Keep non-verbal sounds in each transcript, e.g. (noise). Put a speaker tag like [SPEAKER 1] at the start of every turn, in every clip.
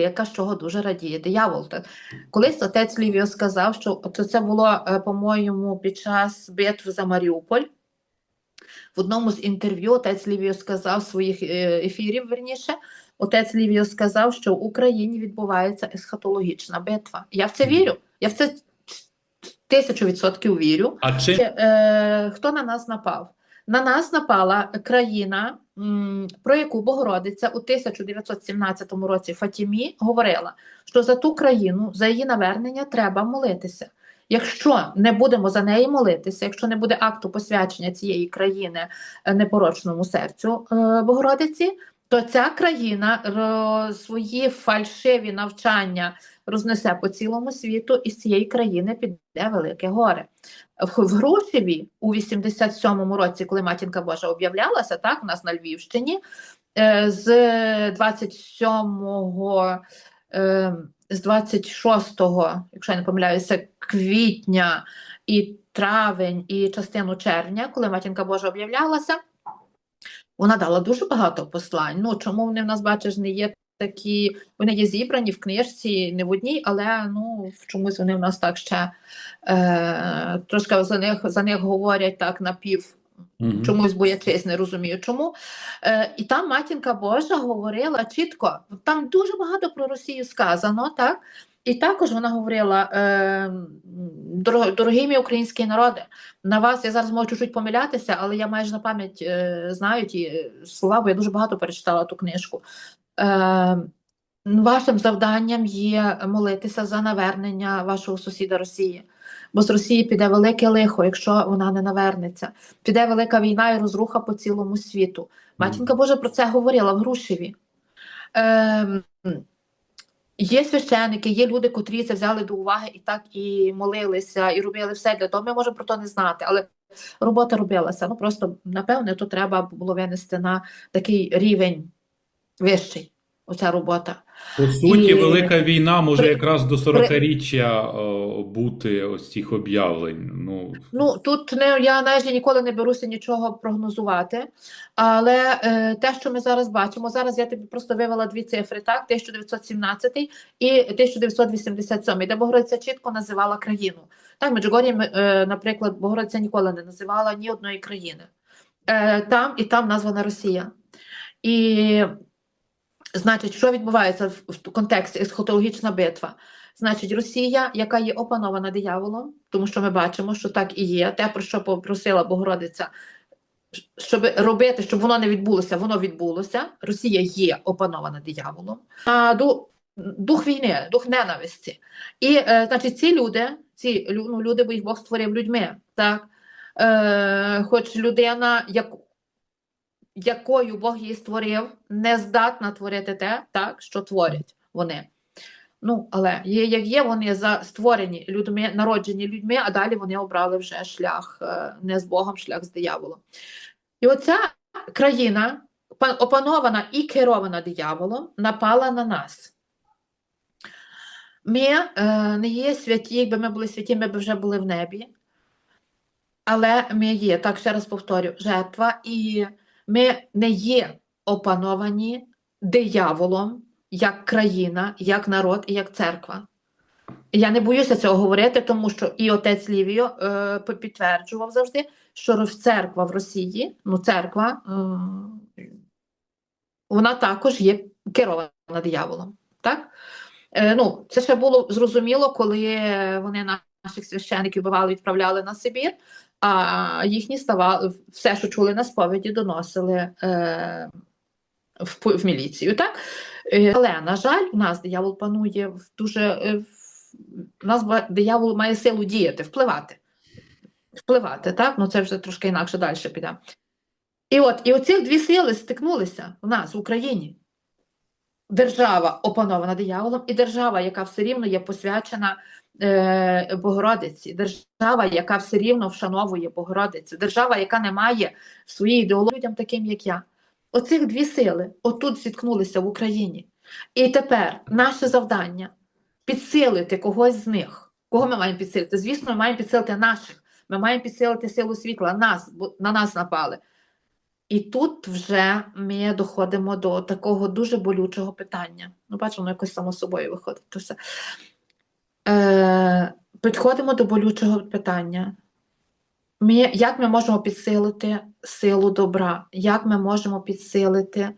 [SPEAKER 1] яка з чого дуже радіє. Диявол. Колись отець Лівіо сказав, що то це було, е, по-моєму, під час битв за Маріуполь. В одному з інтерв'ю отець Лівіо сказав своїх е, ефірів, верніше, отець Лівіо сказав, що в Україні відбувається есхатологічна битва. Я в це вірю. Я в це тисячу відсотків вірю.
[SPEAKER 2] А чи
[SPEAKER 1] Е, хто на нас напав? На нас напала країна, про яку Богородиця у 1917 році Фатімі говорила, що за ту країну, за її навернення треба молитися. Якщо не будемо за неї молитися, якщо не буде акту посвячення цієї країни е, непорочному серцю е, Богородиці, то ця країна свої фальшиві навчання рознесе по цілому світу, і з цієї країни піде велике горе. В, Грушеві у 87-му році, коли матінка Божа об'являлася, так, у нас на Львівщині, е, з 27-го, е, з 26-го, якщо я не помиляюся, квітня і травень, і частину червня, коли матінка Божа об'являлася, вона дала дуже багато послань. Ну, чому вони в нас, бачиш, не є такі, вони є зібрані в книжці, не в одній, але ну, чомусь вони в нас так ще е, трошки за них, за них говорять так напів.
[SPEAKER 2] Мгм.
[SPEAKER 1] Чомусь боячись, не розумію чому. Е, і там матінка Божа говорила чітко, там дуже багато про Росію сказано, так? І також вона говорила: е, дорогі мій українські народи, на вас я зараз можу чуть помилятися, але я майже на пам'ять е, знаю ті слова, бо я дуже багато перечитала ту книжку. Е, вашим завданням є молитися за навернення вашого сусіда Росії. Бо з Росії піде велике лихо, якщо вона не навернеться. Піде велика війна і розруха по цілому світу. Матінка Божа про це говорила в Грушеві. Ем, Є священики, є люди, котрі це взяли до уваги і так і молилися, і робили все для того. Ми можемо про то не знати, але робота робилася. Ну просто напевне, то треба було винести на такий рівень вищий. Оця робота.
[SPEAKER 2] По суті,
[SPEAKER 1] І-
[SPEAKER 2] велика війна може
[SPEAKER 1] При-
[SPEAKER 2] якраз до 40-річчя е, бути ось цих об'явлень. Ну,
[SPEAKER 1] Ну тут не я навіть ніколи не беруся нічого прогнозувати. Але е, те, що ми зараз бачимо, зараз я тобі просто вивела дві цифри: так, 1917 і 1987, де Богородиця чітко називала країну. Так, Меджугорі, е, наприклад, Богородиця ніколи не називала ні одної країни. Е, там і там названа Росія. І значить, що відбувається в, контексті есхатологічна битва? Значить, Росія, яка є опанована дияволом, тому що ми бачимо, що так і є. Те, про що попросила Богородиця, щоб робити, щоб воно не відбулося, воно відбулося. Росія є опанована дияволом. А дух війни, дух ненависті. І, е, значить, ці люди, ці ну, люди, бо їх Бог створив людьми, так? Е, хоч людина, як, якою Бог її створив, не здатна творити те, так, що творять вони. Ну, але є, як є, вони за створені людьми, народжені людьми, а далі вони обрали вже шлях е, не з Богом, шлях з дияволом. І оця країна, опанована і керована дияволом, напала на нас. Ми е, не є святі, якби ми були святі, ми б вже були в небі. Але ми є, так ще раз повторю, жертва, і ми не є опановані дияволом як країна, як народ і як церква. Я не боюся цього говорити, тому що і отець Лівіо е, підтверджував завжди, що церква в Росії, ну церква, е, вона також є керована дияволом. Так? Е, ну, це ще було зрозуміло, коли вони наших священиків бували, відправляли на Сибір, а їхні ставали, все, що чули на сповіді, доносили е, в, в міліцію. Так? Е, Але, на жаль, у нас диявол панує в дуже. е, в- нас диявол має силу діяти, впливати. Впливати, так? Ну це вже трошки інакше далі піде. І от, і оці дві сили стикнулися у нас в Україні. Держава опанована дияволом, і держава, яка все рівно є посвячена е, Богородиці, держава, яка все рівно вшановує Богородицю, держава, яка не має в своїй ідеології людям таким, як я. Оцих дві сили отут зіткнулися в Україні. І тепер наше завдання підсилити когось з них. Кого ми маємо підсилити? Звісно, ми маємо підсилити наших. Ми маємо підсилити силу світла, нас, бо на нас напали. І тут вже ми доходимо до такого дуже болючого питання. Ну, бачимо, якось само собою виходить. То все. Е, підходимо до болючого питання. Ми, як ми можемо підсилити силу добра? Як ми можемо підсилити,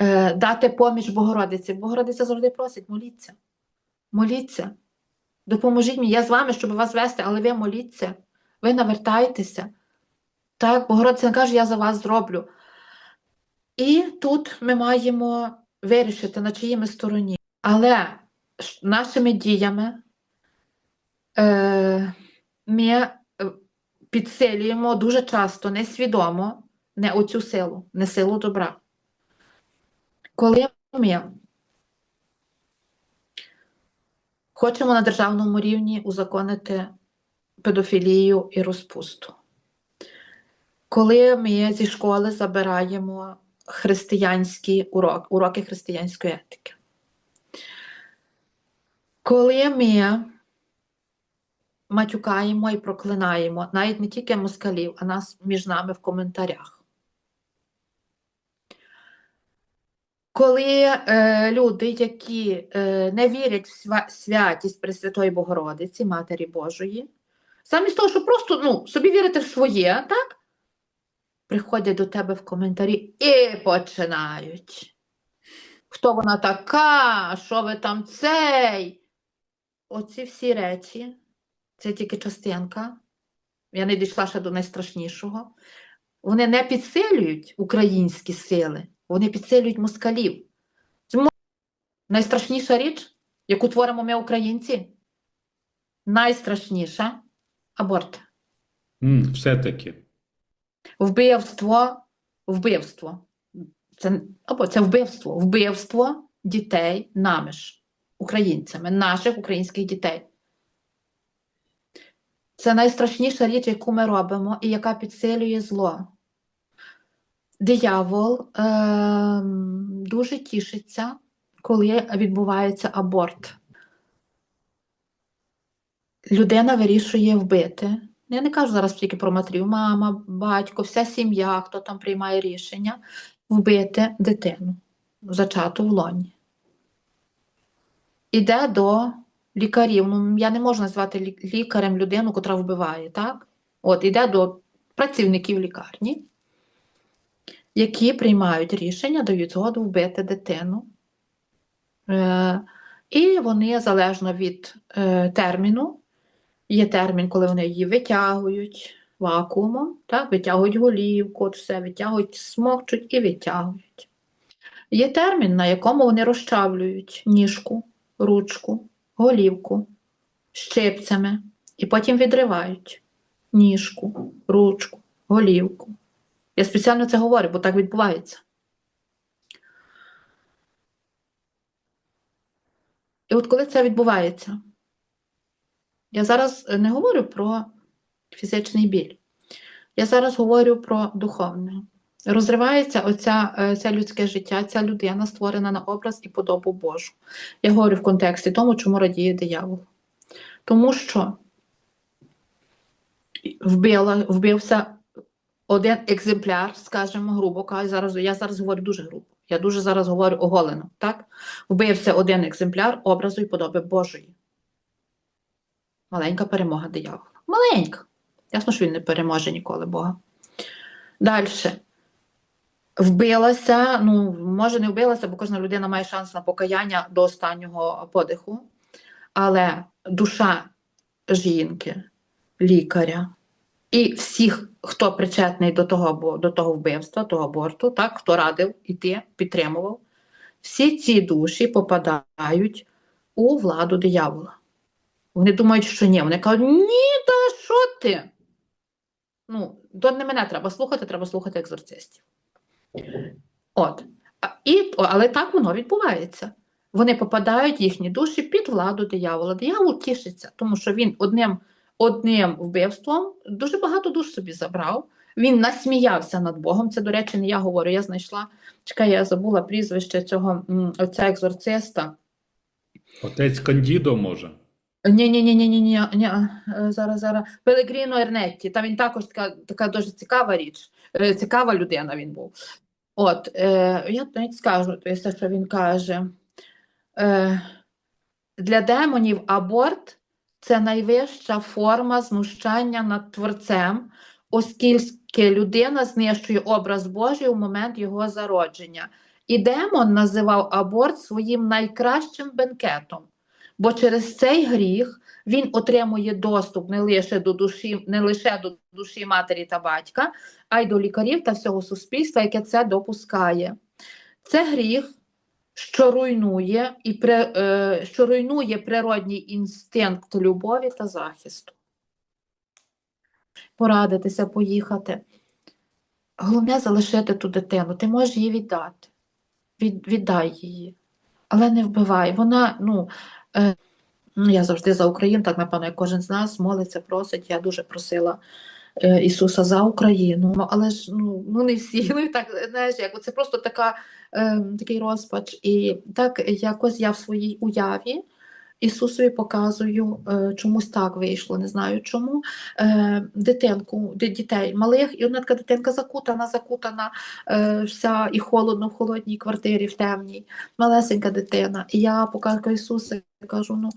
[SPEAKER 1] е, дати поміч Богородиці? Богородиця завжди просить, моліться. Моліться. Допоможіть мені, я з вами, щоб вас вести, але ви моліться, ви навертайтеся. Так, Богородиця каже, я за вас зроблю. І тут ми маємо вирішити, на чиїй ми стороні. Але нашими діями е, ми е, підсилюємо дуже часто несвідомо не оцю силу, не силу добра. Коли ми хочемо на державному рівні узаконити педофілію і розпусту, коли ми зі школи забираємо християнські уроки, уроки християнської етики, коли ми матюкаємо і проклинаємо навіть не тільки москалів, а нас між нами в коментарях. Коли е, люди, які е, не вірять в святість Пресвятої Богородиці, Матері Божої, замість того, щоб просто ну, собі вірити в своє, так? Приходять до тебе в коментарі і починають. Хто вона така? Що ви там цей? Оці всі речі, це тільки частинка. Я не дійшла ще до найстрашнішого. Вони не підсилюють українські сили, вони підсилюють москалів. Тому найстрашніша річ, яку творимо ми, українці, найстрашніша аборт.
[SPEAKER 2] М, все-таки.
[SPEAKER 1] Вбивство, вбивство. Це, або це вбивство, вбивство дітей наміж українцями, наших українських дітей. Це найстрашніша річ, яку ми робимо, і яка підсилює зло. Диявол ем, дуже тішиться, коли відбувається аборт. Людина вирішує вбити. Я не кажу зараз тільки про матерів, мама, батько, вся сім'я, хто там приймає рішення, вбити дитину, зачату в лоні. Іде до лікарів. Ну, я не можу назвати лікарем людину, котра вбиває, так? От, іде до працівників лікарні, які приймають рішення, дають згоду вбити дитину. Е, і вони залежно від е, терміну, Є термін, коли вони її витягують вакуумом, так? витягують голівку, от все витягують, смокчуть і витягують. Є термін, на якому вони розчавлюють ніжку, ручку, голівку щипцями і потім відривають ніжку, ручку, голівку. Я спеціально це говорю, бо так відбувається. І от коли це відбувається, я зараз е, не говорю про фізичний біль. Я зараз говорю про духовне. Розривається оця, це людське життя, ця людина створена на образ і подобу Божу. Я говорю в контексті тому, чому радіє диявол. Тому що вбила, вбився один екземпляр, скажімо, грубо кажучи, зараз, я зараз говорю дуже грубо. Я дуже зараз говорю оголено. Так? Вбився один екземпляр образу і подоби Божої. Маленька перемога диявола. Маленька. Ясно, що він не переможе ніколи Бога. Далі. Вбилася, ну, може, не вбилася, бо кожна людина має шанс на покаяння до останнього подиху. Але душа жінки, лікаря і всіх, хто причетний до того, до того вбивства, того аборту, так, хто радив іти, підтримував, всі ці душі попадають у владу диявола. Вони думають, що ні. Вони кажуть, ні, та що ти? Ну, то не мене треба слухати, треба слухати екзорцистів. От. І, але так воно відбувається. Вони попадають, їхні душі, під владу диявола. Диявол тішиться, тому що він одним, одним вбивством дуже багато душ собі забрав. Він насміявся над Богом. Це, до речі, не я говорю. Я знайшла, чекай, я забула прізвище цього отця екзорциста.
[SPEAKER 2] Отець Кандідо може.
[SPEAKER 1] Ні, ні, ні, ні, ні, ні, ні. е, Зараз, зараз. Пелегріно Ернетті. Та він також така, така дуже цікава річ. е, цікава людина він був. От, е, я навіть скажу, то що він каже. Е, для демонів аборт це найвища форма знущання над творцем, оскільки людина знищує образ Божий у момент його зародження. І демон називав аборт своїм найкращим бенкетом, бо через цей гріх він отримує доступ не лише до душі, не лише до душі матері та батька, а й до лікарів та всього суспільства, яке це допускає. Це гріх, що руйнує і при, е, що руйнує природній інстинкт любові та захисту. Порадитися, поїхати. Головне залишити ту дитину. Ти можеш її віддати. Від, віддай її, але не вбивай. Вона, ну, е, я завжди за Україну, так напевно, як кожен з нас молиться, просить. Я дуже просила е, Ісуса за Україну. Ну, але ж ну, ну не всі. Ну, так, знаєш, як це просто така, е, такий розпач. І так якось я в своїй уяві Ісусові показую, е, чомусь так вийшло, не знаю чому. Е, дитинку, дітей малих, і одна така дитинка закутана, закутана, е, вся і холодно в холодній квартирі, в темній, малесенька дитина. І я показую Ісуса кажу: ну,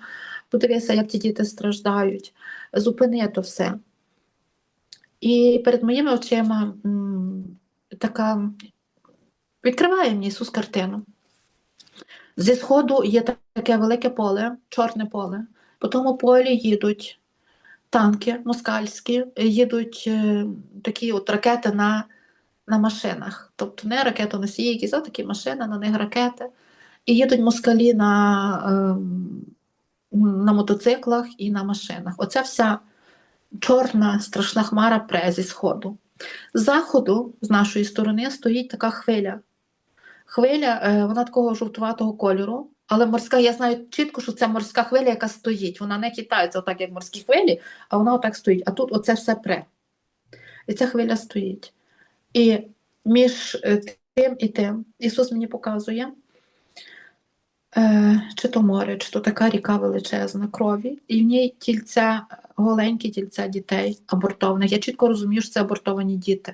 [SPEAKER 1] подивися, як ті діти страждають, зупини то все. І перед моїми очима така відкриває мені Ісус картину. Зі сходу є таке велике поле, чорне поле. По тому полі їдуть танки москальські, їдуть е, такі от ракети на, на машинах. Тобто не ракетоносії, якісь а такі машини, на них ракети. І їдуть москалі на, ем, на мотоциклах і на машинах. Оця вся чорна страшна хмара пре зі сходу. З заходу, з нашої сторони, стоїть така хвиля. Хвиля, е, вона такого жовтуватого кольору, але морська, я знаю чітко, що це морська хвиля, яка стоїть. Вона не хитається, отак, як морські хвилі, а вона отак стоїть. А тут оце все пре. І ця хвиля стоїть. І між е, тим і тим Ісус мені показує, е, чи то море, чи то така ріка величезна крові, і в ній тільця, голенькі тільця дітей абортованих. Я чітко розумію, що це абортовані діти.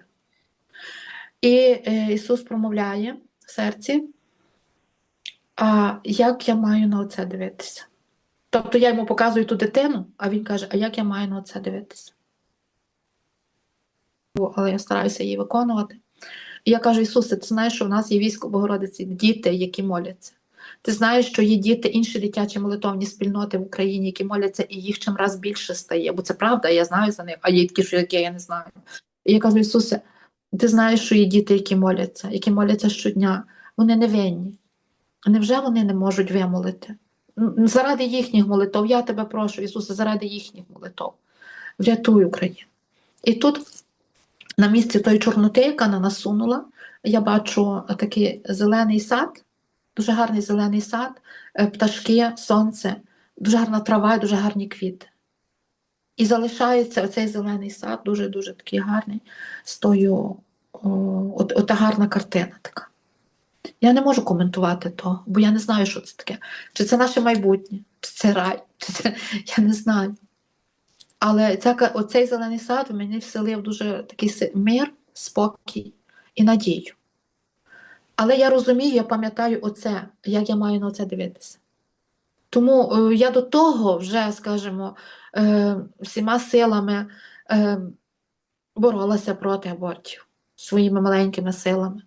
[SPEAKER 1] І Ісус промовляє серці, а як я маю на це дивитися? Тобто я йому показую ту дитину, а він каже, а як я маю на це дивитися? Але я стараюся її виконувати. І я кажу, Ісусе, ти знаєш, що в нас є військо Богородиці, діти, які моляться. Ти знаєш, що є діти, інші дитячі молитовні спільноти в Україні, які моляться, і їх чим раз більше стає. Бо це правда, я знаю за них, а є такі, що як я, я не знаю. І я кажу, Ісусе, ти знаєш, що є діти, які моляться, які моляться щодня, вони не винні. Невже вони не можуть вимолити? Заради їхніх молитов, я тебе прошу, Ісусе, заради їхніх молитов. Врятуй Україну. І тут, на місці тої чорноти, яка на нас сунула, я бачу такий зелений сад, дуже гарний зелений сад, е, пташки, сонце, дуже гарна трава і дуже гарні квіти. І залишається оцей зелений сад, дуже-дуже такий гарний, з тою, от, ота гарна картина така. Я не можу коментувати то, бо я не знаю, що це таке. Чи це наше майбутнє, чи це рай, чи це (laughs) я не знаю. Але ця, оцей зелений сад в мені вселив дуже такий мир, спокій і надію. Але я розумію, я пам'ятаю оце, як я маю на це дивитися. Тому е, я до того вже, скажімо, е, всіма силами е, боролася проти абортів своїми маленькими силами.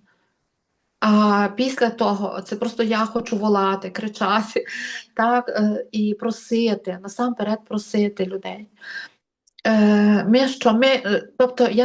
[SPEAKER 1] А після того це просто я хочу волати, кричати, (laughs) так, і просити, насамперед просити людей. Ми що, ми, тобто я не